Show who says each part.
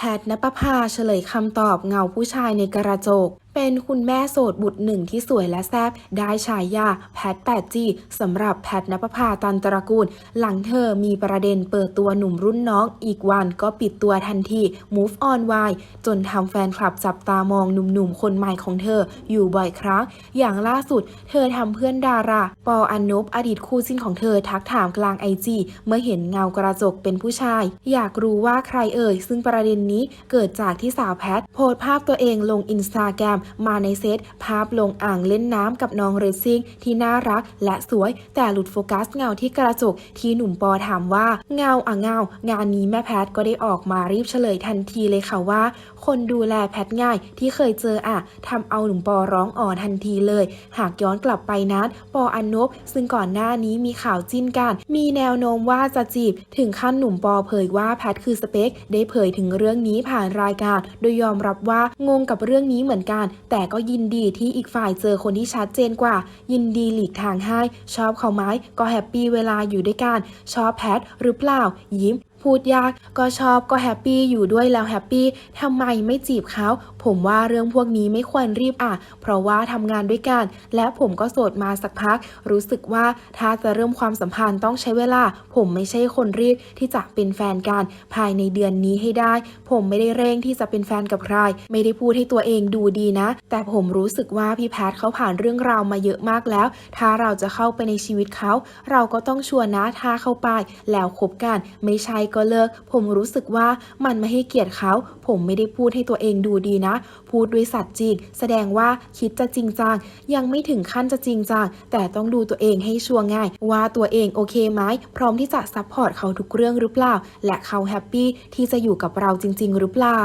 Speaker 1: แพทย์นปภาเฉลยคำตอบเงาผู้ชายในกระจก เป็นคุณแม่โสดบุตรหนึ่งที่สวยและแซ่บได้ฉายาแพท 8G สำหรับแพทนปภาตันตระกูล หลังเธอมีประเด็นเปิดตัวหนุ่มรุ่นน้อง อีกวันก็ปิดตัวทันที move on ไวจนทำแฟนคลับจับตามองหนุ่มๆ คนใหม่ของเธออยู่บ่อยครั้ง อย่างล่าสุด เธอทำเพื่อนดารา ปออันนบอดีตคู่จิ้นของเธอทักถามกลางไอจีเมื่อเห็นเงากระจกเป็นผู้ชาย อยากรู้ว่าใครเอ่ย ซึ่งประเด็นนี้เกิดจากที่สาวแพทโพสภาพตัวเองลงอินสตาแกรมมาในเซตภาพลงอ่างเล่นน้ำกับน้องเรซิ่งที่น่ารักและสวย แต่หลุดโฟกัสเงาที่กระจกที่หนุ่มปอถามว่าเงาอะเงา งานนี้แม่แพทก็ได้ออกมารีบเฉลยทันทีเลยค่ะว่า คนดูแลแพทง่ายที่เคยเจออะทำเอาหนุ่มปอร้องอ่อนทันทีเลย หากย้อนกลับไปนั้นปออันนบซึ่งก่อนหน้านี้มีข่าวจิ้นกัน มีแนวโน้มว่าจะจีบ ถึงขั้นหนุ่มปอเผยว่าแพทคือสเปค ได้เผยถึงเรื่องนี้ผ่านรายการ โดยยอมรับว่างงกับเรื่องนี้เหมือนกันแต่ก็ยินดีที่อีกฝ่ายเจอคนที่ชัดเจนกว่า ยินดีหลีกทางให้ ชอบเขาไหมก็แฮปปี้เวลาอยู่ด้วยกัน ชอบแพทหรือเปล่า ยิ้ม พูดยากก็ชอบก็แฮปปี้อยู่ด้วยแล้วแฮปปี้ทำไมไม่จีบเขา ผมว่าเรื่องพวกนี้ไม่ควรรีบอะ เพราะว่าทำงานด้วยกัน และผมก็โสดมาสักพัก รู้สึกว่าถ้าจะเริ่มความสัมพันธ์ต้องใช้เวลา ผมไม่ใช่คนรีบที่จะเป็นแฟนกัน ภายในเดือนนี้ให้ได้ ผมไม่ได้เร่งที่จะเป็นแฟนกับใคร ไม่ได้พูดให้ตัวเองดูดีนะ แต่ผมรู้สึกว่าพี่แพทเขาผ่านเรื่องราวมาเยอะมากแล้ว ถ้าเราจะเข้าไปในชีวิตเขา เราก็ต้องชวนนะถ้าเข้าไปแล้วคบกันไม่ใช่ก็เลิก ผมรู้สึกว่ามันไม่ให้เกียรติเขา ผมไม่ได้พูดให้ตัวเองดูดีนะ พูดด้วยสัตว์จริง แสดงว่าคิดจะจริงจัง ยังไม่ถึงขั้นจะจริงจัง แต่ต้องดูตัวเองให้ชัวร์ง่าย ว่าตัวเองโอเคไหม พร้อมที่จะซัพพอร์ตเขาทุกเรื่องหรือเปล่า และเขาแฮปปี้ที่จะอยู่กับเราจริง ๆ หรือเปล่า